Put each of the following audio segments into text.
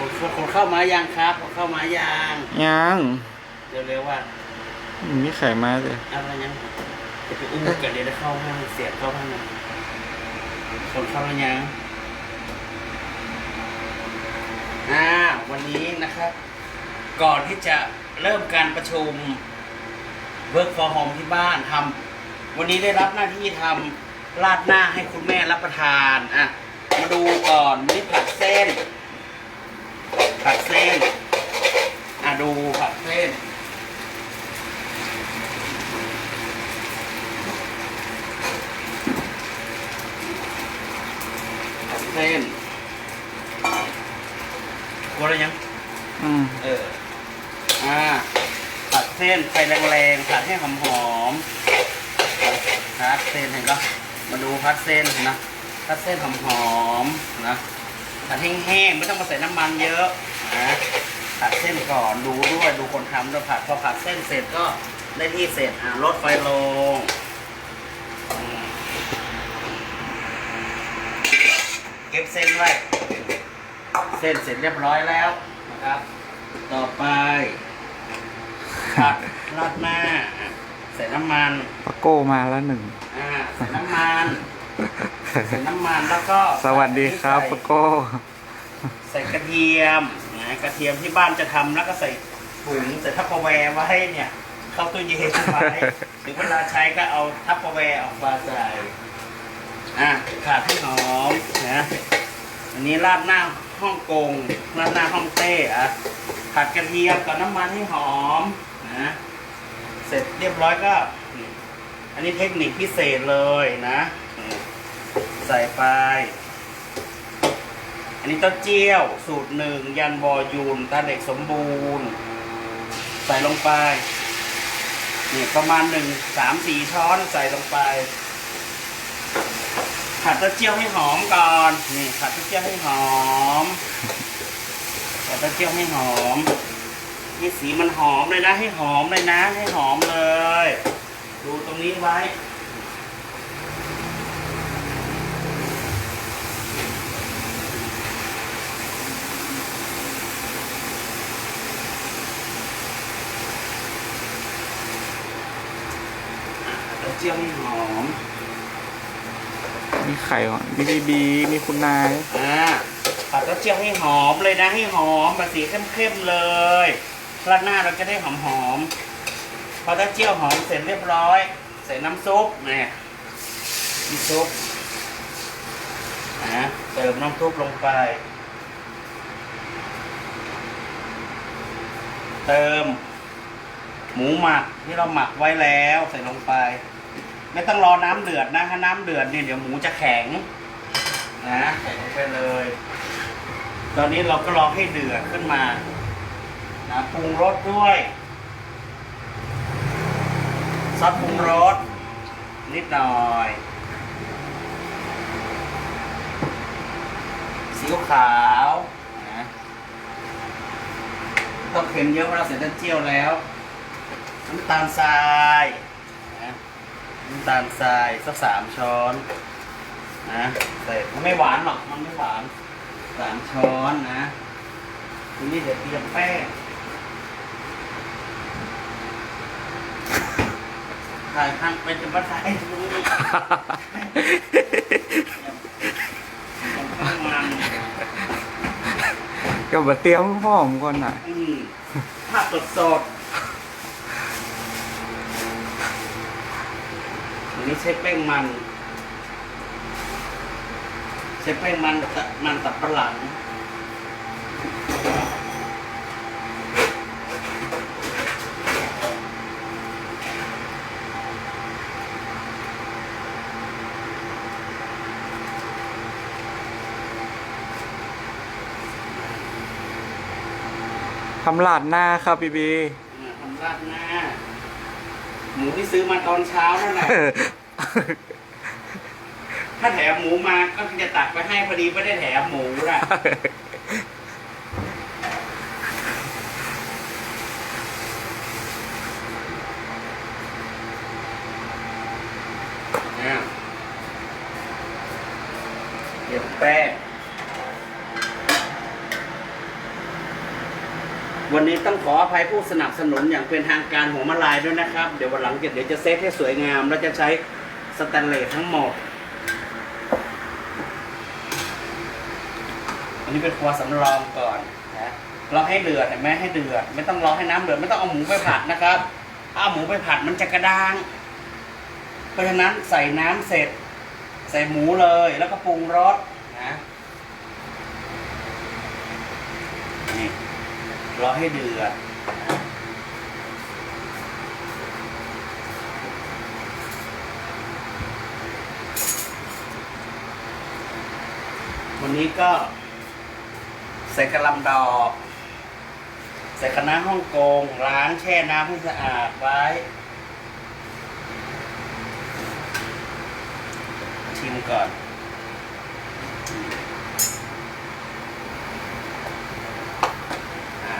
คนคนเข้ามายังครับคนเข้ามายังยังเร็วๆว่ามีไข่มาเลยอะไรยังจะไปอุ้มกันเดี๋ยวจะเข้าห้างเสียบเข้าห้างคนเข้ามายังอ่าวันนี้นะครับ ก่อนที่จะเริ่มการประชุม work for home ที่บ้านทำวันนี้ได้รับหน้าที่ทำราดหน้าให้คุณแม่รับประทานอะมาดูก่อนวันนี้ผัดเส้น ผัดเส้น อะดูผัดเส้น ผัดเส้นกลัวอะไรยัง อืมเออ อ่า ผัดเส้นไฟแรงๆ ผัดให้หอมๆผัดเส้นเห็นก็มาดูผัดเส้นนะผัดเส้นหอมๆนะผัดแห้งๆ ไม่ต้องมาใส่น้ำมันเยอะ นะผัดเส้นก่อนดูด้วยดูคนทำด้วยผัดพอผัดเส้นเสร็จก็ได้ที่เสร็จอ่าลดไฟลงอืมเก็บเส้นไว้เส้นเสร็จเรียบร้อยแล้วนะครับ ต่อไปผัดราดหน้าอะใส่น้ำมันปะโก้มาแล้วหนึ่งอ่าใส่น้ำมันใส่น้ำมันแล้วก็สวัสดีครับใส่ปะโก้ ใส่กระเทียม นะกระเทียมที่บ้านจะทำแล้วก็ใส่ถุงใส่ทัพเปอร์แวร์ไว้เนี่ย เข้าตู้เย็นไว้ถึงเวลาใช้ก็เอาทัพเปอร์แวร์ออกมาใส่อะขาดให้หอมนะอันนี้ราดหน้าฮ่องกงราดหน้าฮ่องเต้อะผัดกระเทียมกับน้ำมันให้หอมนะเสร็จเรียบร้อยก็ อันนี้เทคนิคพิเศษเลยนะ ใส่ไป อันนี้เต้าเจี้ยว สูตรหนึ่งยันบอยูนตาเด็กสมบูรณ์ ใส่ลงไปนี่ประมาณหนึ่งสามสี่ช้อนใส่ลงไป ผัดเต้าเจี้ยวให้หอมก่อนนี่ผัดเต้าเจี้ยวให้หอมผัดเต้าเจี้ยวให้หอมนี่สีมันหอมเลยนะให้หอมเลยนะ ให้หอมเลย ดูตรงนี้ไว้ เต้าเจี้ยวให้หอมมีไข่ก่อนมีบีบีมีคุณนายอ่าผัดเต้าเจี้ยวให้หอมเลยนะให้หอมแบบสีเข้มๆเลยราดหน้าเราจะได้หอมๆพอเต้าเจี้ยวหอมเสร็จเรียบร้อย ใส่น้ำซุปเนี่ยน้ำซุปนะเติมน้ำซุปลงไป เติม หมูหมักที่เราหมักไว้แล้วใส่ลงไป ไม่ต้องรอน้ำเดือดนะถ้าน้ำเดือดเนี่ยเดี๋ยวหมูจะแข็งนะใส่ลงไปเลย ตอนนี้เราก็รอให้เดือดขึ้นมานะปรุงรสด้วยซอสปรุงรสนิดหน่อยซีอิ๊วขาวนะต้องเค็มเยอะเวลาใส่เต้าเจียวแล้วน้ำตาลทราย น้ำตาลทรายสักสามช้อนนะใส่มันไม่หวานหรอกมันไม่หวานสามช้อนนะทีนี้เดี๋ยวเตรียมแป้งถ่ายทางเป็นจะมาถ่ายให้ดูนี่มันก็มาเตรียมพร้อมก่อนน่ะอืมภาพสดสด อันนี้ใช้แป้งมัน ใช้แป้งมันตะมันตับปะหลังทำลาดหน้าครับบีบีอ่าทำราดหน้า หมูที่ซื้อมาตอนเช้านั่นแหละถ้าแถมหมูมาก็จะตักไปให้พอดีไม่ได้แถมหมูน่ะ อ่าเดี๋ยวแป้ง วันนี้ต้องขออภัยผู้สนับสนุนอย่างเป็นทางการหัวมาลายด้วยนะครับ เดี๋ยววันหลังเดี๋ยวจะเซตให้สวยงาม แล้วจะใช้สแตนเลสทั้งหมด อันนี้เป็นครัวสำรองก่อนนะเราให้เดือดเห็นไหมให้เดือดไม่ต้องรอให้น้ำเดือดไม่ต้องเอาหมูไปผัดนะครับเอาหมูไปผัดมันจะกระด้าง เพราะฉะนั้นใส่น้ำเสร็จ ใส่หมูเลยแล้วก็ปรุงรสนะนี่ รอให้เดือดวันนี้ก็ใส่กระลำดอก ใส่คะน้าฮ่องกงล้างแช่น้ำให้สะอาดไว้ ชิมก่อน อ่า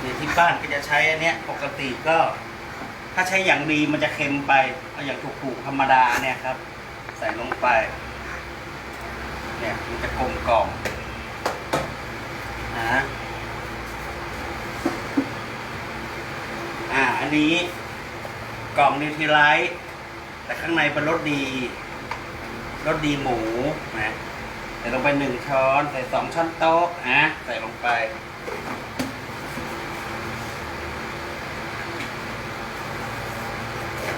เนี่ย ที่บ้านก็จะใช้อันเนี้ยปกติก็ ถ้าใช้อย่างดีมันจะเค็มไปเอาอย่างถูกๆธรรมดาเนี่ยครับ ใส่ลงไป เนี่ยมันจะกลมกล่อมนะอ่าอันนี้กล่องนิวทรีไลท์แต่ข้างในเป็นรสดีรสดีหมูนะใส่ลงไปหนึ่งช้อน ใส่สองช้อนโต๊ะนะใส่ลงไป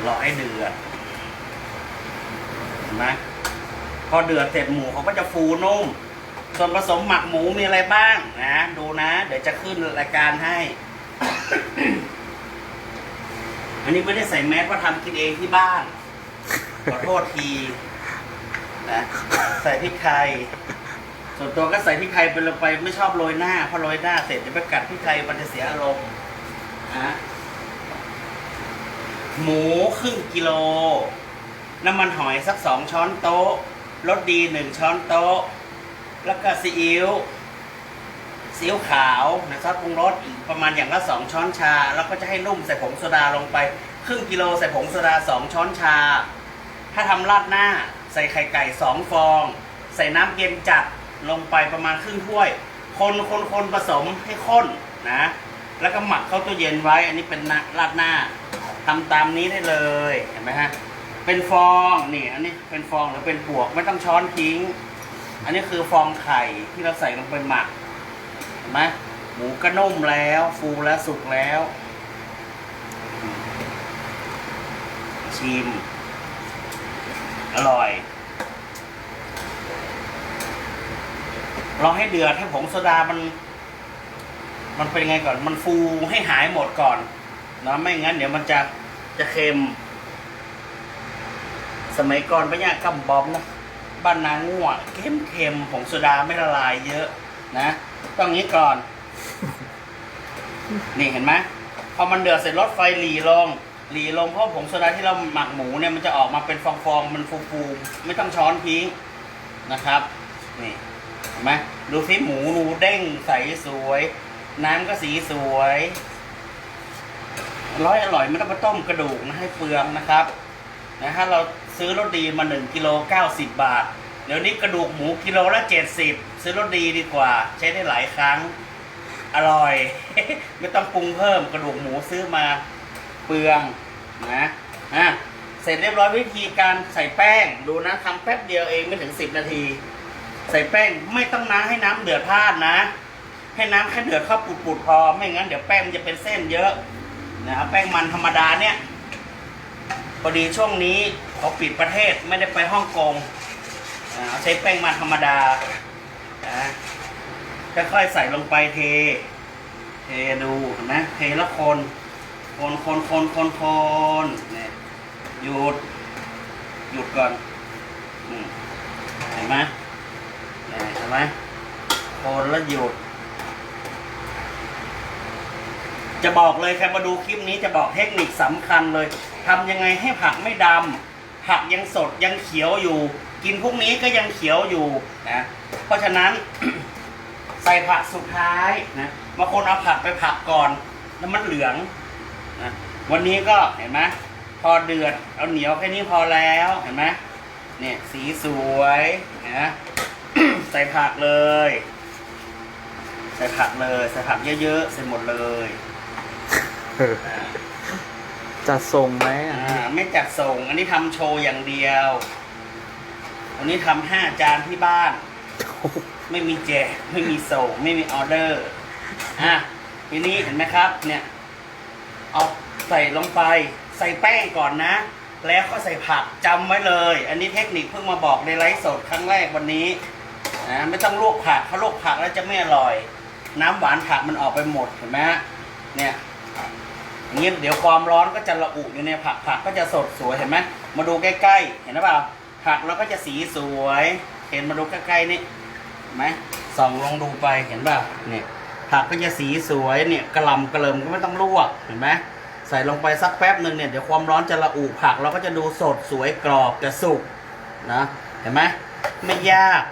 รอให้เดือดเห็นไหมพอเดือดเสร็จหมูเขาก็จะฟูนุ่ม ส่วนผสมหมักหมูมีอะไรบ้างนะ ดูนะ เดี๋ยวจะขึ้นรายการให้ อันนี้ไม่ได้ใส่แมสเพราทำกินเองที่บ้าน ขอโทษทีนะใส่พริกไทย ส่วนตัวก็ใส่พริกไทยไปลงไปไม่ชอบโรยหน้าเพราะโรยหน้าเสร็จจะไปกัดพริกไทยมันจะเสียอารมณ์นะ หมูครึ่งกิโล น้ำมันหอยสักสองช้อนโต๊ะรสดีหนึ่งช้อนโต๊ะ แล้วก็ซีอิ๊วซีอิ๊วขาวนะซอสปรุงรสอีกประมาณอย่างละสองช้อนชา แล้วก็จะให้นุ่มใส่ผงโซดาลงไป ครึ่งกิโลใส่ผงโซดาสองช้อนชา ถ้าทำราดหน้าใส่ไข่ไก่สองฟอง ใส่น้ำเย็นจัดลงไปประมาณครึ่งถ้วย คนคนคนผสมให้ข้นนะ แล้วก็หมักเข้าตู้เย็นไว้ อันนี้เป็นราดหน้า ทำตามนี้ได้เลยเห็นไหมฮะเป็นฟองนี่อันนี้เป็นฟองหรือเป็นปวกไม่ต้องช้อนทิ้ง อันนี้คือฟองไข่ที่เราใส่ลงไปหมักเห็นไหมหมูก็นุ่มแล้ว ฟูแล้วสุกแล้ว ชิม อร่อยรอให้เดือดให้ผงโซดามัน มันเป็นไงก่อน มันฟูให้หายหมดก่อน นะไม่งั้นเดี๋ยวมันจะจะเค็ม สมัยก่อนพญากำบอมนะบ้านนางงัวเค็มเค็มๆผงโซดาไม่ละลายเยอะนะต้องนี้ก่อน นี่เห็นไหมพอมันเดือดเสร็จลดไฟหลีลงหลีลงเพราะผงโซดาที่เราหมักหมูเนี่ยมันจะออกมาเป็นฟองๆมันฟูๆไม่ต้องช้อนทิ้งนะครับ นี่เห็นไหมดูสิหมูหนูเด้งใสสวย น้ำก็สีสวยอ ร้อยอร่อยไม่ต้องมาต้มกระดูกนะให้เปลืองนะครับนะถ้าเราซื้อรสดีมาหนึ่งกิโลเก้าสิบบาท เดี๋ยวนี้กระดูกหมูกิโลละเจ็ดสิบซื้อรสดีดีกว่า ใช้ได้หลายครั้ง อร่อย ไม่ต้องปรุงเพิ่มกระดูกหมูซื้อมาเปลืองนะอะเสร็จเรียบร้อยวิธีการใส่แป้งดูนะทำแป๊บเดียวเองไม่ถึงสิบนาที ใส่แป้งไม่ต้องน้ำให้น้ำเดือดพลาดนะ ให้น้ำแค่เดือดเข้าปุดๆพอไม่งั้นเดี๋ยวแป้งมันจะเป็นเส้นเยอะ นะเอาแป้งมันธรรมดาเนี่ยพอดีช่วงนี้เขาปิดประเทศไม่ได้ไปฮ่องกงเอาใช้แป้งมันธรรมดานะค่อยๆใส่ลงไปเท เทดูเห็นไหมเทแล้วคน คนคนคนคนคนเนี่ยหยุด หยุดก่อนเห็นไหมเห็นไหมคนแล้วหยุด จะบอกเลยใครมาดูคลิปนี้จะบอกเทคนิคสำคัญเลย ทำยังไงให้ผักไม่ดำผักยังสดยังเขียวอยู่ กินพวกนี้ก็ยังเขียวอยู่นะ เพราะฉะนั้น ใส่ผักสุดท้ายนะบางคนเอาผักไปผักก่อน แล้วมันเหลืองนะวันนี้ก็เห็นไหมพอเดือดเอาเหนียวแค่นี้พอแล้วเห็นไหมเนี่ยสีสวยนะใส่ผักเลย ใส่ผักเลย ใส่ผักเยอะๆใส่หมดเลย จัดส่งไหมอะอ่าไม่จัดส่ง อันนี้ทำโชว์อย่างเดียว วันนี้ทำห้าจานที่บ้าน ไม่มีแจกไม่มีส่ง ไม่มีออเดอร์อะทีนี้เห็นไหมครับ เนี่ย เอาใส่ลงไป ใส่แป้งก่อนนะ แล้วก็ใส่ผักจำไว้เลย อันนี้เทคนิคเพิ่งมาบอกในไลฟ์สดครั้งแรกวันนี้นะไม่ต้องลวกผักถ้าะลวกผักแล้วจะไม่อร่อย น้ำหวานผักมันออกไปหมดเห็นไหมเนี่ย อย่างนี้เดี๋ยวความร้อนก็จะระอุอยู่ในผักผักก็จะสดสวยเห็นไหมมาดูใกล้ๆ เห็นหรือเปล่า ผักเราก็จะสีสวย เห็นมาดูใกล้ๆนี่ไหมส่องลองดูไปเห็นเปล่าเนี่ยผักก็จะสีสวยเนี่ยกระลำกระเลิมก็ไม่ต้องลวกเห็นไหมใส่ลงไปสักแป๊บหนึ่งเนี่ยเดี๋ยวความร้อนจะระอุผักเราก็จะดูสดสวยกรอบจะสุกนะเห็นไหมไม่ยาก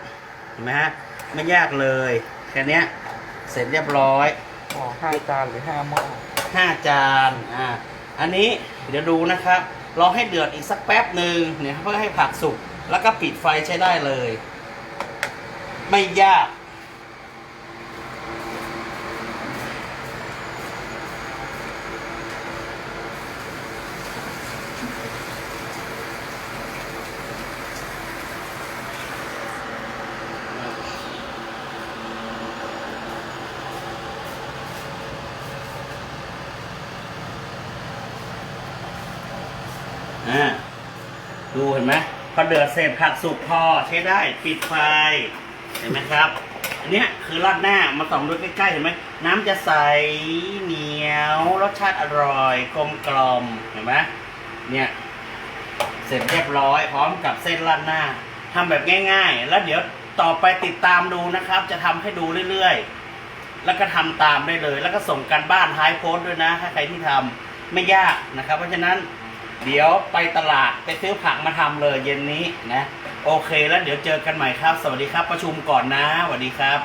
เห็นไหมฮะไม่ยากเลยแค่นี้เสร็จเรียบร้อยอ๋อห้าจานหรือห้าหม้อ ห้าจานอ่าอันนี้เดี๋ยวดูนะครับรอให้เดือดอีกสักแป๊บหนึ่งเนี่ยเพื่อให้ผักสุกแล้วก็ปิดไฟใช้ได้เลย ไม่ยาก อ่าดูเห็นไหมพอเดือดเสร็จผักสุกพอใช้ได้ปิดไฟเห็นไหมครับ อันเนี้ยคือราดหน้ามาส่องดูใกล้ๆเห็นไหมน้ำจะใสเหนียวรสชาติอร่อยกลมกล่อมเห็นไหมเนี่ยเสร็จเรียบร้อยพร้อมกับเส้นราดหน้าทำแบบง่าย ๆ แล้วเดี๋ยวต่อไปติดตามดูนะครับ จะทำให้ดูเรื่อยๆ แล้วก็ทำตามได้เลย แล้วก็ส่งกันบ้านท้ายโพสต์ด้วยนะถ้าใครที่ทำไม่ยากนะครับ เพราะฉะนั้น เดี๋ยวไปตลาดไปซื้อผักมาทำเลยเย็นนี้นะ โอเคแล้วเดี๋ยวเจอกันใหม่ครับ สวัสดีครับประชุมก่อนนะสวัสดีครับ